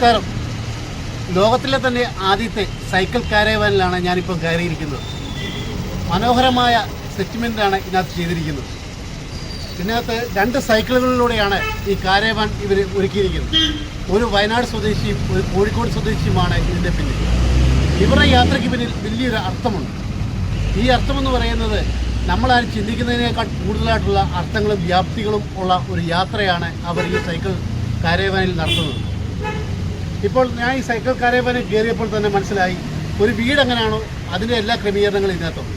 നമസ്കാരം. ലോകത്തിലെ തന്നെ ആദ്യത്തെ സൈക്കിൾ കാരവാനിലാണ് ഞാനിപ്പോൾ കയറിയിരിക്കുന്നത്. മനോഹരമായ സെറ്റിൽമെന്റാണ് ഇതിനകത്ത് ചെയ്തിരിക്കുന്നത്. ഇതിനകത്ത് രണ്ട് സൈക്കിളുകളിലൂടെയാണ് ഈ കാരവാൻ ഇവർ ഒരുക്കിയിരിക്കുന്നത്. ഒരു വയനാട് സ്വദേശിയും ഒരു കോഴിക്കോട് സ്വദേശിയുമാണ് ഇതിന്റെ പിന്നിൽ. ഇവരുടെ യാത്രയ്ക്ക് പിന്നിൽ വലിയൊരു അർത്ഥമുണ്ട്. ഈ അർത്ഥമെന്ന് പറയുന്നത് നമ്മളാരും ചിന്തിക്കുന്നതിനേക്കാൾ കൂടുതലായിട്ടുള്ള അർത്ഥങ്ങളും വ്യാപ്തികളും ഉള്ള ഒരു യാത്രയാണ് അവർ ഈ സൈക്കിൾ കാരവാനിൽ നടത്തുന്നത്. ഇപ്പോൾ ഞാൻ ഈ സൈക്കിൾ കാരവാനിൽ കയറിയപ്പോൾ തന്നെ മനസ്സിലായി ഒരു വീട് എങ്ങനെയാണോ അതിന്റെ എല്ലാ ക്രമീകരണങ്ങളും ഇതിനകത്തുണ്ട്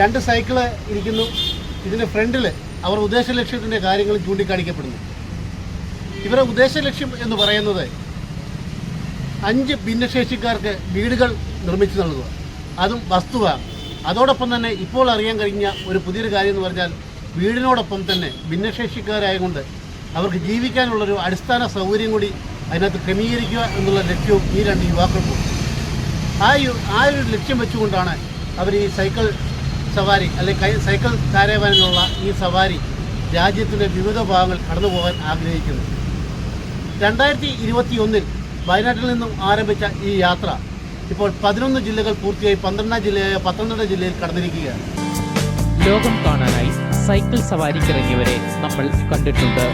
രണ്ട് സൈക്കിൾ ഇരിക്കുന്നു ഇതിന്റെ ഫ്രണ്ടിൽ അവർ ഉദ്ദേശ ലക്ഷ്യത്തിന്റെ കാര്യങ്ങൾ ചൂണ്ടിക്കാണിക്കപ്പെടുന്നു. ഇവരുടെ ഉദ്ദേശ ലക്ഷ്യം എന്ന് പറയുന്നത് അഞ്ച് ഭിന്നശേഷിക്കാർക്ക് വീടുകൾ നിർമ്മിച്ചു നൽകുക. അതും വസ്തുവാണ്. അതോടൊപ്പം തന്നെ ഇപ്പോൾ അറിയാൻ കഴിഞ്ഞ ഒരു പുതിയൊരു കാര്യം എന്ന് പറഞ്ഞാൽ വീടിനോടൊപ്പം തന്നെ ഭിന്നശേഷിക്കാരായതുകൊണ്ട് അവർക്ക് ജീവിക്കാനുള്ളൊരു അടിസ്ഥാന സൗകര്യം കൂടി അതിനകത്ത് ക്രമീകരിക്കുക എന്നുള്ള ലക്ഷ്യവും ഈ രണ്ട് യുവാക്കൾക്കും ആ ആ ഒരു ലക്ഷ്യം വെച്ചുകൊണ്ടാണ് അവർ ഈ സൈക്കിൾ സവാരി അല്ലെങ്കിൽ സൈക്കിൾ കാരവാനിലുള്ള ഈ സവാരി രാജ്യത്തിന്റെ വിവിധ ഭാഗങ്ങൾ കടന്നു പോകാൻ ആഗ്രഹിക്കുന്നത്. രണ്ടായിരത്തി ഇരുപത്തി ഒന്നിൽ വയനാട്ടിൽ നിന്നും ആരംഭിച്ച ഈ യാത്ര ഇപ്പോൾ പതിനൊന്ന് ജില്ലകൾ പൂർത്തിയായി പന്ത്രണ്ടാം ജില്ലയായ പത്തനംതിട്ട ജില്ലയിൽ കടന്നിരിക്കുകയാണ്. ലോകം കാണാനായി സൈക്കിൾ സവാരിക്കിറങ്ങിയവരെ നമ്മൾ കണ്ടിട്ടുണ്ട്.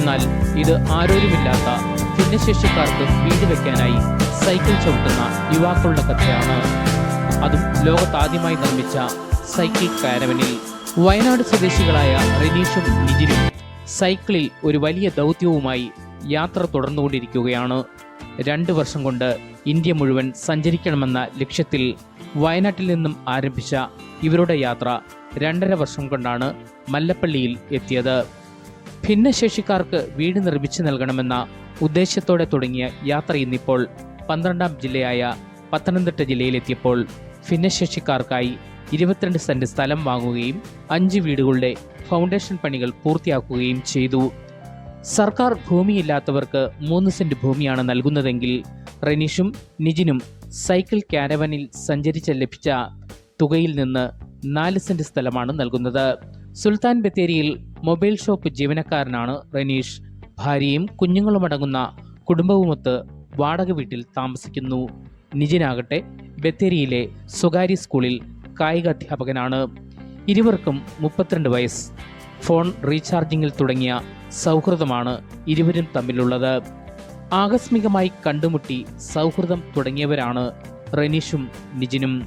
എന്നാൽ ഇത് ആരോരുമില്ലാത്ത ഭിന്നശേഷിക്കാർക്ക് വീട് വെക്കാനായി സൈക്കിൾ ചവിട്ടുന്ന യുവാക്കളുടെ കഥയാണ്. അതും ലോകത്താദ്യമായി നിർമ്മിച്ച സൈക്കിൾ കാരവനിൽ. വയനാട് സ്വദേശികളായ റിനീഷും നിജിനും സൈക്കിളിൽ ഒരു വലിയ ദൗത്യവുമായി യാത്ര തുടർന്നുകൊണ്ടിരിക്കുകയാണ്. രണ്ട് വർഷം കൊണ്ട് ഇന്ത്യ മുഴുവൻ സഞ്ചരിക്കണമെന്ന ലക്ഷ്യത്തിൽ വയനാട്ടിൽ നിന്നും ആരംഭിച്ച ഇവരുടെ യാത്ര രണ്ടര വർഷം കൊണ്ടാണ് മല്ലപ്പള്ളിയിൽ എത്തിയത്. ഭിന്നശേഷിക്കാർക്ക് വീട് നിർമ്മിച്ചു നൽകണമെന്ന ഉദ്ദേശത്തോടെ തുടങ്ങിയ യാത്ര ഇന്നിപ്പോൾ പന്ത്രണ്ടാം ജില്ലയായ പത്തനംതിട്ട ജില്ലയിലെത്തിയപ്പോൾ ഭിന്നശേഷിക്കാർക്കായി ഇരുപത്തിരണ്ട് സെന്റ് സ്ഥലം വാങ്ങുകയും അഞ്ച് വീടുകളുടെ ഫൗണ്ടേഷൻ പണികൾ പൂർത്തിയാക്കുകയും ചെയ്തു. സർക്കാർ ഭൂമിയില്ലാത്തവർക്ക് മൂന്ന് സെന്റ് ഭൂമിയാണ് നൽകുന്നതെങ്കിൽ റനീഷും നിജിനും സൈക്കിൾ ക്യാരവനിൽ സഞ്ചരിച്ച് ലഭിച്ച തുകയിൽ നിന്ന് നാല് സെന്റ് സ്ഥലമാണ് നൽകുന്നത്. സുൽത്താൻ ബത്തേരിയിൽ മൊബൈൽ ഷോപ്പ് ജീവനക്കാരനാണ് റനീഷ്. ഭാര്യയും കുഞ്ഞുങ്ങളുമടങ്ങുന്ന കുടുംബവുമൊത്ത് വാടക വീട്ടിൽ താമസിക്കുന്നു. നിജിനാകട്ടെ ബത്തേരിയിലെ സ്വകാര്യ സ്കൂളിൽ കായിക അധ്യാപകനാണ്. ഇരുവർക്കും മുപ്പത്തിരണ്ട് വയസ്സ്. ഫോൺ റീചാർജിങ്ങിൽ തുടങ്ങിയ സൗഹൃദമാണ് ഇരുവരും തമ്മിലുള്ളത്. ആകസ്മികമായി കണ്ടുമുട്ടി സൗഹൃദം തുടങ്ങിയവരാണ് റനീഷും നിജിനും.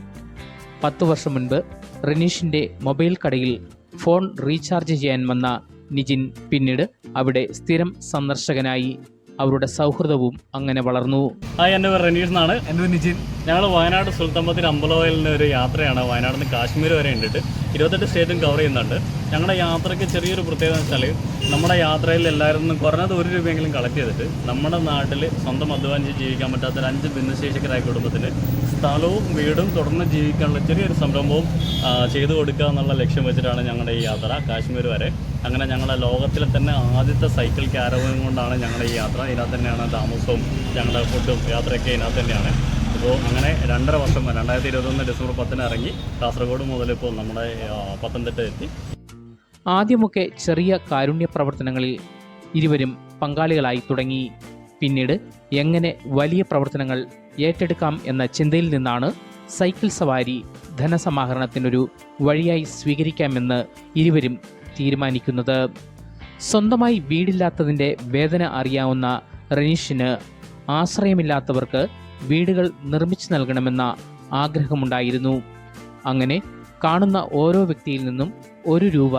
പത്തു വർഷം മുൻപ് റനീഷിന്റെ മൊബൈൽ കടയിൽ ഫോൺ റീചാർജ് ചെയ്യാൻ വന്ന നിജിൻ പിന്നീട് അവിടെ സ്ഥിരം സന്ദർശകനായി അവരുടെ സൗഹൃദവും അങ്ങനെ വളർന്നു. ഹായ് എന്റെ പേര് റനീഷ് എന്നാണ്. എന്റെ നിജിൻ. ഞങ്ങൾ വയനാട് സുൽത്താൻബത്തേരി അമ്പലവയലിന്റെ ഒരു യാത്രയാണ്. വയനാട് നിന്ന് കാശ്മീർ വരെ ഉണ്ടിട്ട് ഇരുപത്തെട്ട് സ്റ്റേറ്റും കവർ ചെയ്യുന്നുണ്ട്. ഞങ്ങളുടെ യാത്രയ്ക്ക് ചെറിയൊരു പ്രത്യേകത വെച്ചാൽ നമ്മുടെ യാത്രയിൽ എല്ലാവരും കുറഞ്ഞത് ഒരു രൂപയെങ്കിലും കളക്ട് ചെയ്തിട്ട് നമ്മുടെ നാട്ടിൽ സ്വന്തം അധ്വാനിച്ച് ജീവിക്കാൻ പറ്റാത്ത ഒരു അഞ്ച് ഭിന്നശേഷിക്കരായ കുടുംബത്തിന് സ്ഥലവും വീടും തുടർന്ന് ജീവിക്കാനുള്ള ചെറിയൊരു സംരംഭവും ചെയ്തു കൊടുക്കുക എന്നുള്ള ലക്ഷ്യം വെച്ചിട്ടാണ് ഞങ്ങളുടെ ഈ യാത്ര കാശ്മീർ വരെ. അങ്ങനെ ഞങ്ങളുടെ ലോകത്തിലെ തന്നെ ആദ്യത്തെ സൈക്കിൾ ക്യാരവും കൊണ്ടാണ് ഞങ്ങളുടെ ഈ യാത്ര. ഇതിനകത്ത് തന്നെയാണ് താമസവും ഞങ്ങളുടെ ഫുഡും യാത്രയൊക്കെ ഇതിനകത്ത് തന്നെയാണ്. അപ്പോൾ അങ്ങനെ രണ്ടര വർഷം രണ്ടായിരത്തി ഇരുപത്തൊന്ന് ഡിസംബർ പത്തിന് ഇറങ്ങി കാസർഗോഡ് മുതൽ ഇപ്പോൾ നമ്മുടെ പത്തനംതിട്ട എത്തി. ആദ്യമൊക്കെ ചെറിയ കാരുണ്യ പ്രവർത്തനങ്ങളിൽ ഇരുവരും പങ്കാളികളായി തുടങ്ങി. പിന്നീട് എങ്ങനെ വലിയ പ്രവർത്തനങ്ങൾ ഏറ്റെടുക്കാം എന്ന ചിന്തയിൽ നിന്നാണ് സൈക്കിൾ സവാരി ധനസമാഹരണത്തിനൊരു വഴിയായി സ്വീകരിക്കാമെന്ന് ഇരുവരും തീരുമാനിക്കുന്നത്. സ്വന്തമായി വീടില്ലാത്തതിന്റെ വേദന അറിയാവുന്ന റനീഷിന് ആശ്രയമില്ലാത്തവർക്ക് വീടുകൾ നിർമ്മിച്ചു നൽകണമെന്ന ആഗ്രഹമുണ്ടായിരുന്നു. അങ്ങനെ കാണുന്ന ഓരോ വ്യക്തിയിൽ നിന്നും ഒരു രൂപ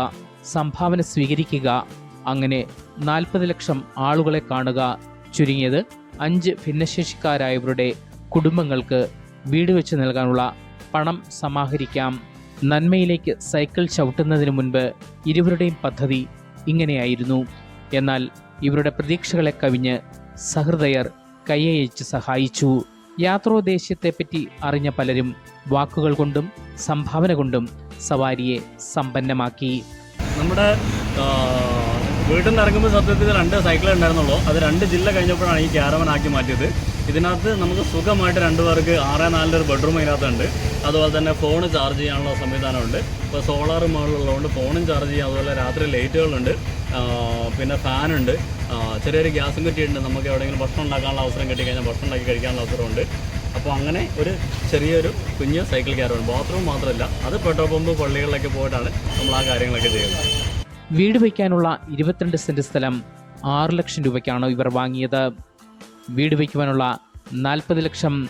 സംഭാവന സ്വീകരിക്കുക അങ്ങനെ നാൽപ്പത് ലക്ഷം ആളുകളെ കാണുക ചുരുങ്ങിയത് അഞ്ച് ഭിന്നശേഷിക്കാരായവരുടെ കുടുംബങ്ങൾക്ക് വീട് വെച്ച് നൽകാനുള്ള പണം സമാഹരിക്കാം. നന്മയിലേക്ക് സൈക്കിൾ ചവിട്ടുന്നതിന് മുൻപ് ഇരുവരുടെയും പദ്ധതി ഇങ്ങനെയായിരുന്നു. എന്നാൽ ഇവരുടെ പ്രതീക്ഷകളെ കവിഞ്ഞ് സഹൃദയർ കൈയയച്ച് സഹായിച്ചു. യാത്രോദ്ദേശ്യത്തെപ്പറ്റി അറിഞ്ഞ പലരും വാക്കുകൾ കൊണ്ടും സംഭാവന കൊണ്ടും സവാരിയെ സമ്പന്നമാക്കി. നമ്മുടെ വീട്ടിൽ നിന്ന് ഇറങ്ങുമ്പോൾ സത്യത്തിൽ രണ്ട് സൈക്കിൾ ഉണ്ടായിരുന്നുള്ളൂ. അത് രണ്ട് ജില്ല കഴിഞ്ഞപ്പോഴാണ് ഈ ക്യാരവൻ ആക്കി മാറ്റിയത്. ഇതിനകത്ത് നമുക്ക് സുഖമായിട്ട് രണ്ട് പേർക്ക് ആറ് നാലിന്റെ ഒരു ബെഡ്റൂം അതിനകത്തുണ്ട്. അതുപോലെ തന്നെ ഫോൺ ചാർജ് ചെയ്യാനുള്ള സംവിധാനമുണ്ട്. ഇപ്പോൾ സോളാർ മുകളിലുള്ളതുകൊണ്ട് ഫോണും ചാർജ് ചെയ്യാം. അതുപോലെ രാത്രി ലൈറ്റുകളുണ്ട് പിന്നെ ഫാനുണ്ട് ചെറിയൊരു ഗ്യാസും കിട്ടിയിട്ടുണ്ട്. നമുക്ക് എവിടെയെങ്കിലും ഭക്ഷണം ഉണ്ടാക്കാനുള്ള അവസരം കിട്ടിക്കഴിഞ്ഞാൽ ഭക്ഷണം ഉണ്ടാക്കി കഴിക്കാനുള്ള അവസരമുണ്ട്. അപ്പോൾ അങ്ങനെ ഒരു ചെറിയൊരു കുഞ്ഞ് സൈക്കിൾ കയറുണ്ട് ബാത്റൂം മാത്രമല്ല അത് പെട്രോൾ പമ്പ് പള്ളികളിലൊക്കെ പോയിട്ടാണ് നമ്മൾ ആ കാര്യങ്ങളൊക്കെ ചെയ്യുന്നത്. വീട് വയ്ക്കാനുള്ള ഇരുപത്തിരണ്ട് സെന്റ് സ്ഥലം ആറ് ലക്ഷം രൂപയ്ക്കാണ് ഇവർ വാങ്ങിയത്. വീട് വയ്ക്കുവാനുള്ള നാൽപ്പത് ലക്ഷം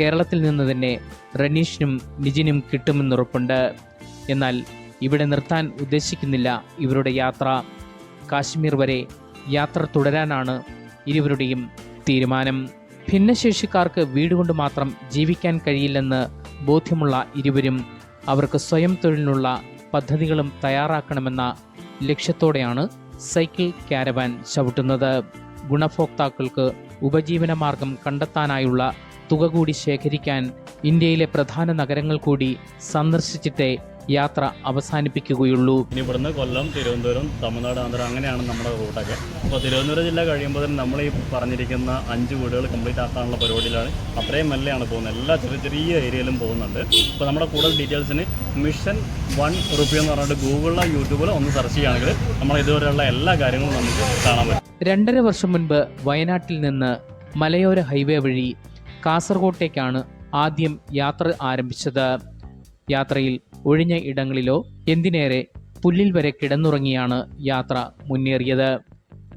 കേരളത്തിൽ നിന്ന് തന്നെ റനീഷിനും നിജിനും കിട്ടുമെന്നുറപ്പുണ്ട്. എന്നാൽ ഇവിടെ നിർത്താൻ ഉദ്ദേശിക്കുന്നില്ല ഇവരുടെ യാത്ര. കാശ്മീർ വരെ യാത്ര തുടരാനാണ് ഇരുവരുടെയും തീരുമാനം. ഭിന്നശേഷിക്കാർക്ക് വീട് കൊണ്ട് മാത്രം ജീവിക്കാൻ കഴിയില്ലെന്ന് ബോധ്യമുള്ള ഇരുവരും അവർക്ക് സ്വയം തൊഴിലിനുള്ള പദ്ധതികളും തയ്യാറാക്കണമെന്ന ലക്ഷ്യത്തോടെയാണ് സൈക്കിൾ ക്യാരവാൻ ചവിട്ടുന്നത്. ഗുണഭോക്താക്കൾക്ക് ഉപജീവനമാർഗം കണ്ടെത്താനായുള്ള തുക കൂടി ശേഖരിക്കാൻ ഇന്ത്യയിലെ പ്രധാന നഗരങ്ങൾ കൂടി സന്ദർശിച്ചിട്ടേ യാത്ര അവസാനിപ്പിക്കുകയുള്ളൂ. ഇനി ഇവിടുന്ന് കൊല്ലം തിരുവനന്തപുരം തമിഴ്നാട് ആന്ധ്ര അങ്ങനെയാണ് നമ്മുടെ റൂട്ടൊക്കെ. അപ്പോൾ തിരുവനന്തപുരം ജില്ല കഴിയുമ്പോൾ തന്നെ നമ്മൾ ഈ പറഞ്ഞിരിക്കുന്ന അഞ്ച് വീടുകൾ കംപ്ലീറ്റ് ആക്കാനുള്ള പരിപാടിയിലാണ്. അത്രയും മെല്ലെയാണ് പോകുന്നത്. എല്ലാ ചെറിയ ചെറിയ ഏരിയയിലും പോകുന്നുണ്ട്. അപ്പോൾ നമ്മുടെ കൂടുതൽ ഡീറ്റെയിൽസിന് മിഷൻ വൺ റുപ്പി എന്ന് പറഞ്ഞിട്ട് ഗൂഗിളിലോ യൂട്യൂബിലോ ഒന്ന് സെർച്ച് ചെയ്യുകയാണെങ്കിൽ നമ്മൾ ഇതുവരെയുള്ള എല്ലാ കാര്യങ്ങളും നമുക്ക് കാണാൻ പറ്റും. രണ്ടര വർഷം മുൻപ് വയനാട്ടിൽ നിന്ന് മലയോര ഹൈവേ വഴി കാസർഗോട്ടേക്കാണ് ആദ്യം യാത്ര ആരംഭിച്ചത്. യാത്രയിൽ ഒഴിഞ്ഞ ഇടങ്ങളിലോ എന്തിനേറെ പുല്ലിൽ വരെ കിടന്നുറങ്ങിയാണ് യാത്ര മുന്നേറിയത്.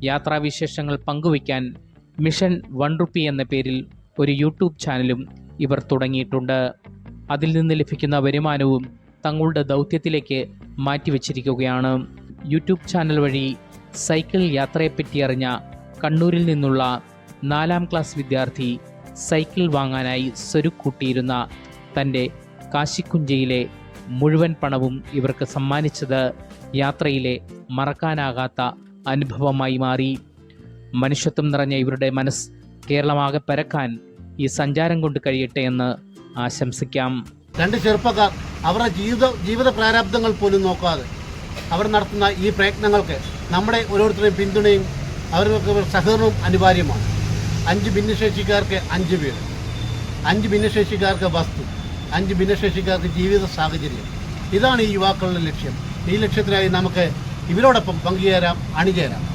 യാത്രാവിശേഷങ്ങൾ പങ്കുവയ്ക്കാൻ മിഷൻ വൺ റുപ്പി എന്ന പേരിൽ ഒരു യൂട്യൂബ് ചാനലും ഇവർ തുടങ്ങിയിട്ടുണ്ട്. അതിൽ നിന്ന് ലഭിക്കുന്ന വരുമാനവും തങ്ങളുടെ ദൗത്യത്തിലേക്ക് മാറ്റിവെച്ചിരിക്കുകയാണ്. യൂട്യൂബ് ചാനൽ വഴി സൈക്കിൾ യാത്രയെപ്പറ്റി അറിഞ്ഞ കണ്ണൂരിൽ നിന്നുള്ള നാലാം ക്ലാസ് വിദ്യാർത്ഥി സൈക്കിൾ വാങ്ങാനായി സ്വരുക്കൂട്ടിയിരുന്ന തന്റെ കാശിക്കുഞ്ചയിലെ മുഴുവൻ പണവും ഇവർക്ക് സമ്മാനിച്ചത് യാത്രയിലെ മറക്കാനാകാത്ത അനുഭവമായി മാറി. മനുഷ്യത്വം നിറഞ്ഞ ഇവരുടെ മനസ്സ് കേരളമാകെ പരക്കാൻ ഈ സഞ്ചാരം കൊണ്ട് കഴിയട്ടെ എന്ന് ആശംസിക്കാം. രണ്ട് ചെറുപ്പക്കാർ അവരുടെ ജീവിത ജീവിത പ്രാരാബ്ദങ്ങൾ പോലും നോക്കാതെ അവർ നടത്തുന്ന ഈ പ്രയത്നങ്ങൾക്ക് നമ്മുടെ ഓരോരുത്തരുടെയും പിന്തുണയും അവർക്ക് സഹകരണവും അനിവാര്യമാണ്. അഞ്ച് ഭിന്നശേഷിക്കാർക്ക് അഞ്ച് വീട് അഞ്ച് ഭിന്നശേഷിക്കാർക്ക് വസ്തു അഞ്ച് ഭിന്നശേഷിക്കാർക്ക് ജീവിത സാഹചര്യം. ഇതാണ് ഈ യുവാക്കളുടെ ലക്ഷ്യം. ഈ ലക്ഷ്യത്തിനായി നമുക്ക് ഇവരോടൊപ്പം പങ്കുചേരാം അണിചേരാം.